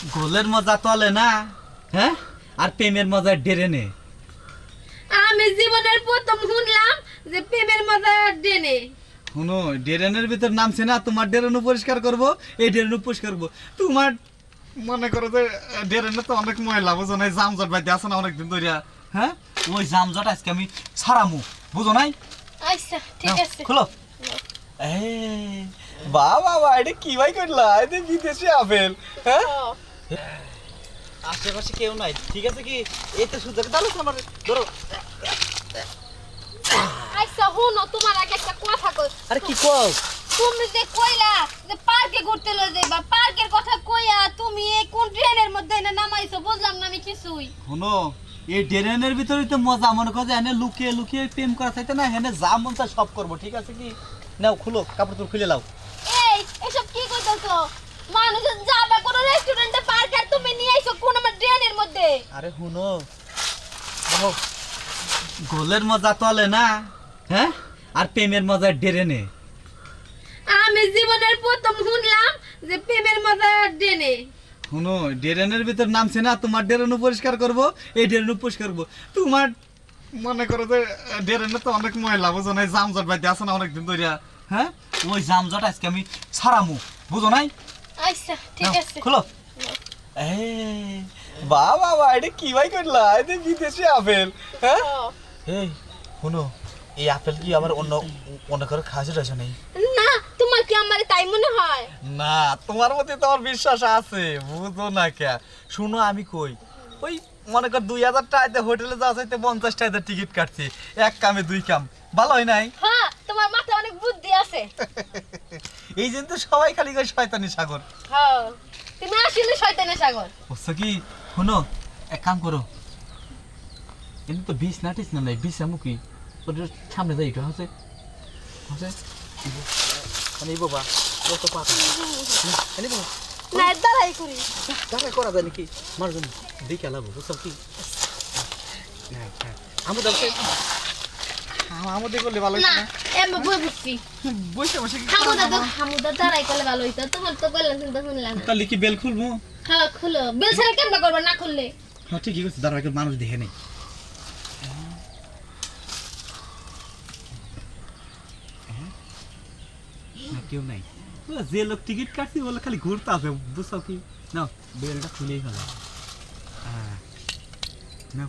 গোলের মজা তলে না হ্যাঁ? আর প্রেমের মজা ডেরে নে। আমি জীবনের প্রথম শুনলাম যে প্রেমের মজা ডেনে। শুনো ডেরেনের ভিতর নামছে না তোমার ডেরেনও পরিষ্কার করব এই ডেরেনও পরিষ্কার করব। তোমার মনে করো যে ডেরেনে তো অনেক ময়লা বুঝো নাই? জামজট বাইতে আছে না অনেকদিন ধরে হ্যাঁ? ওই জামজট আজকে আমি ছাড়ামু বুঝো নাই? আচ্ছা ঠিক আছে। খোলো। এই বাহ বাবা এটা কি ভাই করলা? এটা বিদেশি আপেল হ্যাঁ? আশেপাশে কেউ নাই। ঠিক আছে কি? এতে সুযোগ দাও আমার ধরো। আচ্ছা শুনো তোমার আগে একটা কথা কই। আরে কি কও? তুমি যে কইলা যে পার্কে ঘুরতে লয়ে যাইবা পার্কের কথা কইয়া তুমি এই কোন ট্রেনের মধ্যে এনে নামাইছো বুঝলাম না আমি কিছুই। শুনো এই ড্রেনের ভিতরে তো মজা মনে করো যে এনে লুকিয়ে লুকিয়ে প্রেম করা চাইতে না এনে যা মন চায় সব করব ঠিক আছে কি? নাও খুলো কাপড় তোর খুলে লাও। এই এসব কি কইতাছো? মানুষ যাবে কোন রেস্টুরেন্টে পার্কে আর তুমি নিয়ে আইছো কোন আমার ট্রেনের আরে শুনো। গোলের মজা তলে না হ্যাঁ? আর প্রেমের মজা ডেরে নে। আমি জীবনের প্রথম শুনলাম যে প্রেমের মজা ডেনে শুনো ড্রেনের ভিতর নামছে না তোমার ড্রেনও পরিষ্কার করব এই ড্রেনও পরিষ্কার করব। তোমার মনে করো যে ড্রেনে তো অনেক ময়লা বুঝো নাই? জামজট বাইতে আছে না অনেকদিন ধরে হ্যাঁ? ওই জামজট আজকে আমি ছাড়ামু বুঝো নাই? আচ্ছা ঠিক আছে। খোলো। এই বাহ বাবা এটা কি ভাই করলা? এটা বিদেশি আপেল হ্যাঁ? এই শুনো এই আপেল কি আবার অন্য অন্য কারও খাওয়া টাছে নেই? না তোমার কি আমার তাই মনে হয়? না তোমার মধ্যে তো আমার বিশ্বাস আছে বুঝো না কে। শুনো আমি কই ওই মনে কর দুই হাজার টাকাতে হোটেলে যাওয়া চাইতে পঞ্চাশ টাকাতে টিকিট কাটছি এক কামে দুই কাম ভালো হয় নাই? হ্যাঁ তোমার মাথায় অনেক বুদ্ধি আছে। এই জন্য তো সবাই খালি করে শয়তানি সাগর। হ্যাঁ তুমি আসলে শয়তানের সাগর। বুঝছ কি শুনো এক কাম করো। এমনি তো বিষ না টিস না নাই বিষ আমু কি? ওদের সামনে যাই একটু হাসে? হাসে? মানে বাবা কত পাতা। এনে বাবা। না দাঁড়াই করি। দাঁড়াই করা যায় নাকি? মানুষজন দিকে লাভ বুঝছ কি? আমি দেখতে করলে ভালো না এমন বই বুঝছি বসে বসে কি হামুদা তো হামুদা দাঁড়াই করলে ভালো হইতো। তোমার তো করলে কিন্তু শুনলাম তাহলে কি বেল খুলবো? হ্যাঁ খুলো। বেল ছাড়া কেমন করবে? না খুললে। হ্যাঁ ঠিকই আছে দাঁড়া একটু মানুষ দেখে নেই। কেউ নাই। যে লোক টিকিট কাটছি বলে খালি ঘুরতে আসে বুঝছ কি? না বেলটা খুলেই হ্যাঁ নাও।